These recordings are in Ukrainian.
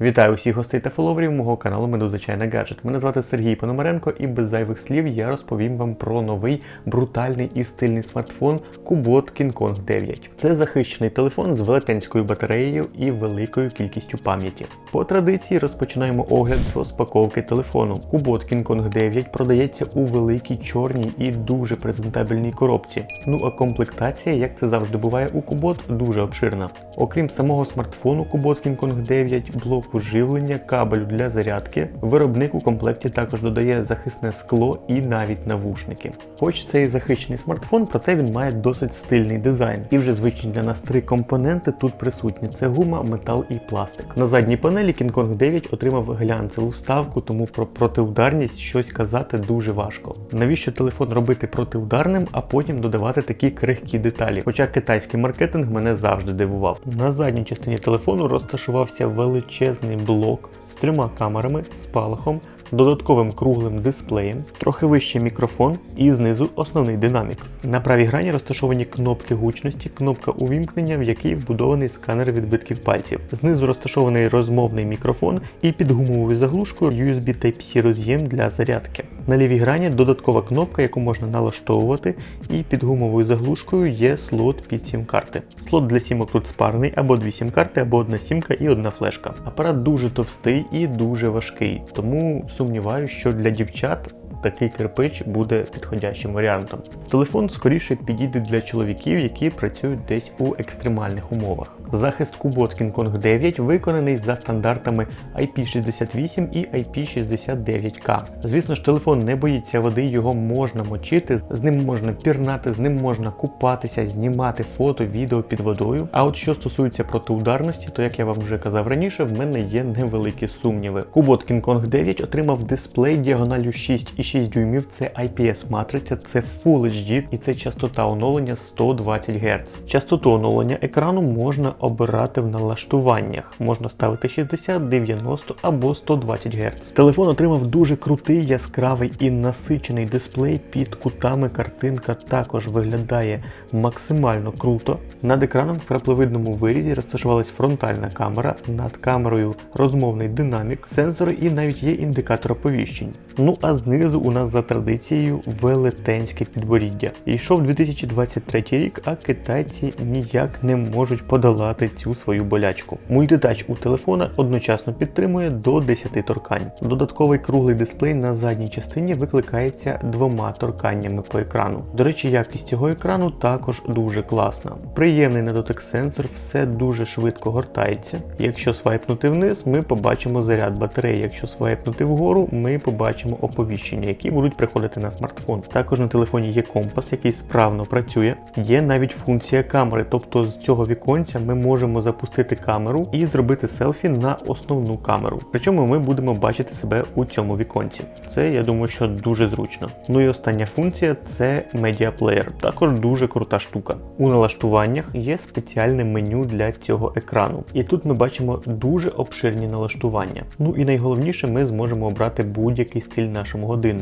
Вітаю усіх гостей та фоловерів мого каналу Медузачайна Гаджет. Мене звати Сергій Пономаренко і без зайвих слів я розповім вам про новий брутальний і стильний смартфон Kubot King Kong 9. Це захищений телефон з велетенською батареєю і великою кількістю пам'яті. По традиції розпочинаємо огляд з розпаковки телефону. Kubot King Kong 9 продається у великій чорній і дуже презентабельній коробці. Ну а комплектація, як це завжди буває у Kubot, дуже обширна. Окрім самого смартфону Kubot King Kong 9, блоку живлення, кабелю для зарядки, виробник у комплекті також додає захисне скло і навіть навушники. Хоч це і захищений смартфон, проте він має досить стильний дизайн. І вже звичні для нас три компоненти тут присутні: це гума, метал і пластик. На задній панелі Kong 9 отримав глянцеву вставку, тому про протиударність щось казати дуже важко. Навіщо телефон робити протиударним, а потім додавати такі крихкі деталі? Хоча китайський маркетинг мене завжди дивував. На задній частині телефону розташувався величезний блок з трьома камерами, спалахом, додатковим круглим дисплеєм, трохи вище мікрофон і знизу основний динамік. На правій грані розташовані кнопки гучності, кнопка увімкнення, в якій вбудований сканер відбитків пальців. Знизу розташований розмовний мікрофон і під гумовою заглушкою USB Type-C роз'єм для зарядки. На лівій грані додаткова кнопка, яку можна налаштовувати, і під гумовою заглушкою є слот під сім-карти. Слот для сімок тут спарний або дві сім-карти, або одна сімка і одна флешка. Апарат дуже товстий і дуже важкий, тому сумніваюся, що для дівчат такий кирпич буде підходящим варіантом. Телефон скоріше підійде для чоловіків, які працюють десь у екстремальних умовах. Захист Kubot King Kong 9 виконаний за стандартами IP68 і IP69K. Звісно ж, телефон не боїться води, його можна мочити, з ним можна пірнати, з ним можна купатися, знімати фото, відео під водою. А от що стосується протиударності, то як я вам вже казав раніше, в мене є невеликі сумніви. Kubot King Kong 9 отримав дисплей діагоналю 6,6 дюймів. Це IPS матриця, це Full HD і це частота оновлення 120 Гц. Частоту оновлення екрану можна обирати в налаштуваннях. Можна ставити 60, 90 або 120 Гц. Телефон отримав дуже крутий, яскравий і насичений дисплей під кутами. Картинка також виглядає максимально круто. Над екраном в краплевидному вирізі розташувалась фронтальна камера, над камерою розмовний динамік, сенсори і навіть є індикатор оповіщень. Ну а знизу у нас за традицією велетенське підборіддя. Йшов 2023 рік, а китайці ніяк не можуть подолати цю свою болячку. Мультитач у телефона одночасно підтримує до 10 торкань. Додатковий круглий дисплей на задній частині викликається двома торканнями по екрану. До речі, якість цього екрану також дуже класна. Приємний на дотик сенсор, все дуже швидко гортається. Якщо свайпнути вниз, ми побачимо заряд батареї. Якщо свайпнути вгору, ми побачимо оповіщення, які будуть приходити на смартфон. Також на телефоні є компас, який справно працює. Є навіть функція камери, тобто з цього віконця ми можемо запустити камеру і зробити селфі на основну камеру. Причому ми будемо бачити себе у цьому віконці. Це я думаю, що дуже зручно. Ну і остання функція це медіаплеєр. Також дуже крута штука. У налаштуваннях є спеціальне меню для цього екрану. І тут ми бачимо дуже обширні налаштування. Ну і найголовніше, ми зможемо обрати будь-який стиль нашому годиннику.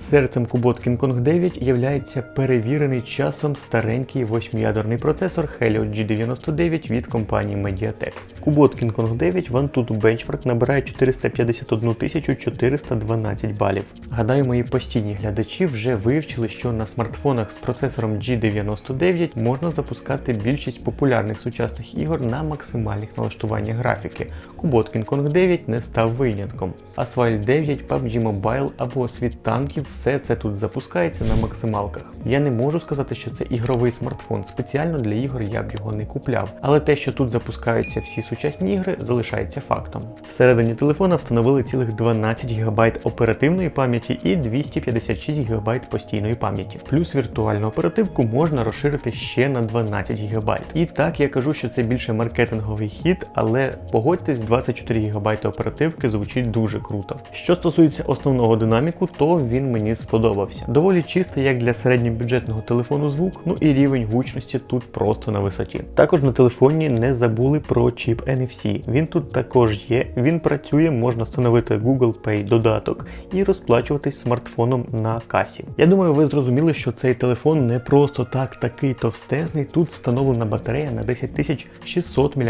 Серцем Kubot King Kong 9 являється перевірений часом старенький восьмиядерний процесор Helio G99 від компанії Mediatek. Kubot King Kong 9 в Antutu Benchmark набирає 451 412 балів. Гадаю, мої постійні глядачі вже вивчили, що на смартфонах з процесором G99 можна запускати більшість популярних сучасних ігор на максимальних налаштуваннях графіки. Kubot King Kong 9 не став винятком. Asphalt 9, PUBG Mobile або світ танків, все це тут запускається на максималках. Я не можу сказати, що це ігровий смартфон. Спеціально для ігор я б його не купляв. Але те, що тут запускаються всі сучасні ігри, залишається фактом. Всередині телефона встановили цілих 12 ГБ оперативної пам'яті і 256 ГБ постійної пам'яті. Плюс віртуальну оперативку можна розширити ще на 12 ГБ. І так я кажу, що це більше маркетинговий хід, але погодьтесь, 24 ГБ оперативки звучить дуже круто. Що стосується основного динаміку, то він мені сподобався. Доволі чистий, як для середньобюджетного телефону звук, ну і рівень гучності тут просто на висоті. Також на телефоні не забули про чіп NFC. Він тут також є. Він працює, можна встановити Google Pay додаток і розплачуватись смартфоном на касі. Я думаю, ви зрозуміли, що цей телефон не просто так такий товстезний. Тут встановлена батарея на 10600 мАч.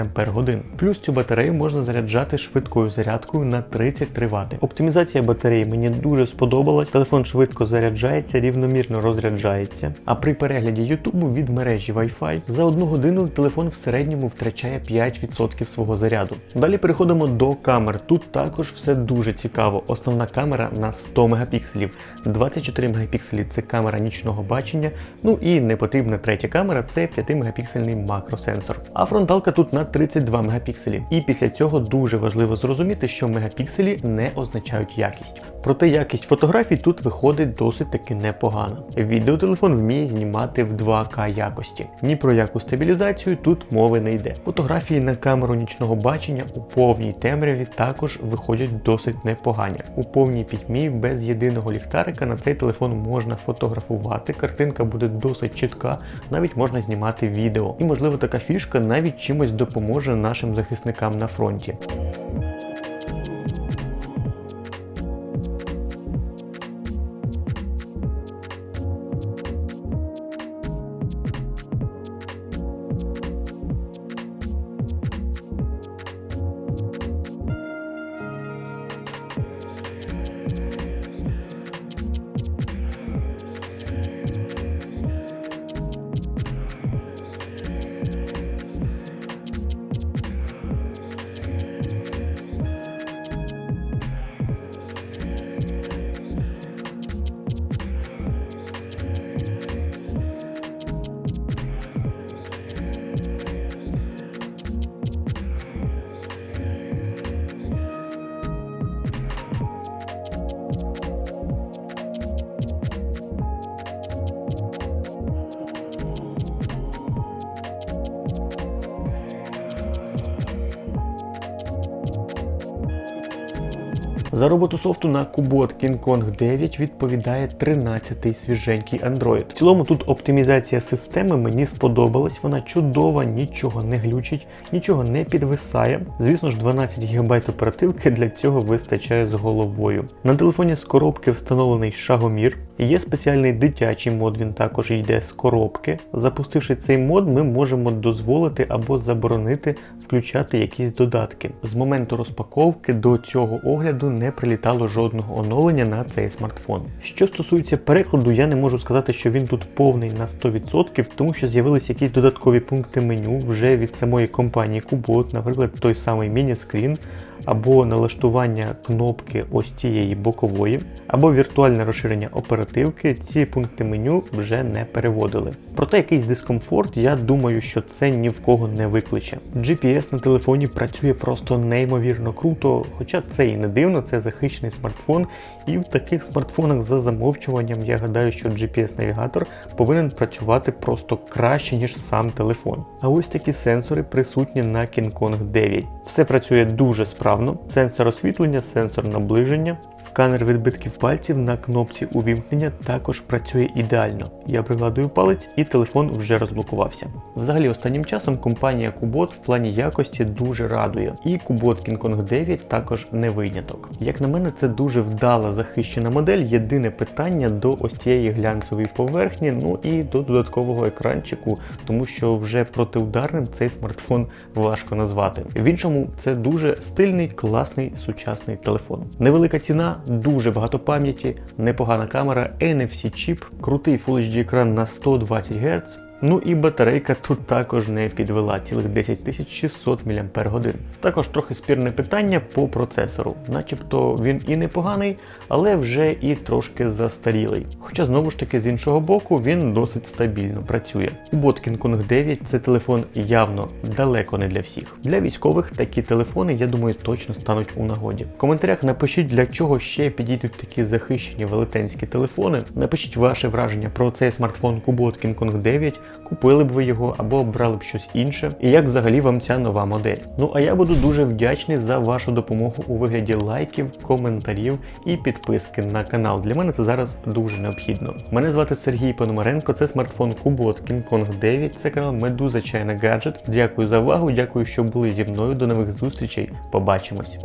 Плюс цю батарею можна заряджати швидкою зарядкою на 33 Вт. Оптимізація батареї мені дуже сподобалась. Телефон швидко заряджається, рівномірно розряджається. А при перегляді Ютубу від мережі Wi-Fi за одну годину телефон в середньому втрачає 5% свого заряду. Далі переходимо до камер. Тут також все дуже цікаво. Основна камера на 100 мегапікселів, 24 мегапікселі це камера нічного бачення. Ну і не потрібна третя камера це 5 мегапіксельний макросенсор. А фронталка тут на 32 мегапікселі. І після цього дуже важливо зрозуміти, що мегапікселі не означають якість. Проте якість фотографій тут виходить досить таки непогано. Відеотелефон вміє знімати в 2К якості. Ні про яку стабілізацію тут мови не йде. Фотографії на камеру нічного бачення у повній темряві також виходять досить непогані. У повній пітьмі без єдиного ліхтарика на цей телефон можна фотографувати, картинка буде досить чітка, навіть можна знімати відео. І можливо така фішка навіть чимось допоможе нашим захисникам на фронті. За роботу софту на Kubot King Kong 9 відповідає 13-й свіженький Android. В цілому тут оптимізація системи мені сподобалась, вона чудова, нічого не глючить, нічого не підвисає. Звісно ж, 12 ГБ оперативки для цього вистачає з головою. На телефоні з коробки встановлений шагомір. Є спеціальний дитячий мод, він також йде з коробки. Запустивши цей мод, ми можемо дозволити або заборонити включати якісь додатки. З моменту розпаковки до цього огляду не прилітало жодного оновлення на цей смартфон. Що стосується перекладу, я не можу сказати, що він тут повний на 100%, тому що з'явилися якісь додаткові пункти меню вже від самої компанії Kubot, наприклад, той самий міні-скрін або налаштування кнопки ось цієї бокової, або віртуальне розширення оперативки, ці пункти меню вже не переводили. Проте якийсь дискомфорт, я думаю, що це ні в кого не викличе. GPS на телефоні працює просто неймовірно круто, хоча це і не дивно, це захищений смартфон, і в таких смартфонах за замовчуванням я гадаю, що GPS-навігатор повинен працювати просто краще, ніж сам телефон. А ось такі сенсори присутні на King Kong 9. Все працює дуже справно. Сенсор освітлення, сенсор наближення, сканер відбитків пальців на кнопці увімкнення також працює ідеально. Я пригладую палець і телефон вже розблокувався. Взагалі, останнім часом компанія Kubot в плані якості дуже радує. І Kubot King Kong 9 також не виняток. Як на мене, це дуже вдала захищена модель. Єдине питання до ось цієї глянцевої поверхні, ну і до додаткового екранчику, тому що вже протиударним цей смартфон важко назвати. В іншому це дуже стильний, класний сучасний телефон. Невелика ціна, дуже багато пам'яті, непогана камера, NFC чіп, крутий Full HD екран на 120 Гц. Ну і батарейка тут також не підвела цілих 10600 мАч. Також трохи спірне питання по процесору, начебто він і непоганий, але вже і трошки застарілий. Хоча знову ж таки з іншого боку він досить стабільно працює. Bot King Kong 9 це телефон явно далеко не для всіх. Для військових такі телефони, я думаю, точно стануть у нагоді. В коментарях напишіть, для чого ще підійдуть такі захищені велетенські телефони. Напишіть ваше враження про цей смартфон Kong 9. Купили б ви його або обрали б щось інше, і як взагалі вам ця нова модель. Ну а я буду дуже вдячний за вашу допомогу у вигляді лайків, коментарів і підписки на канал. Для мене це зараз дуже необхідно. Мене звати Сергій Пономаренко, це смартфон Кубот King Kong 9, це канал Медуза Чайна Гаджет. Дякую за увагу, дякую, що були зі мною. До нових зустрічей. Побачимось.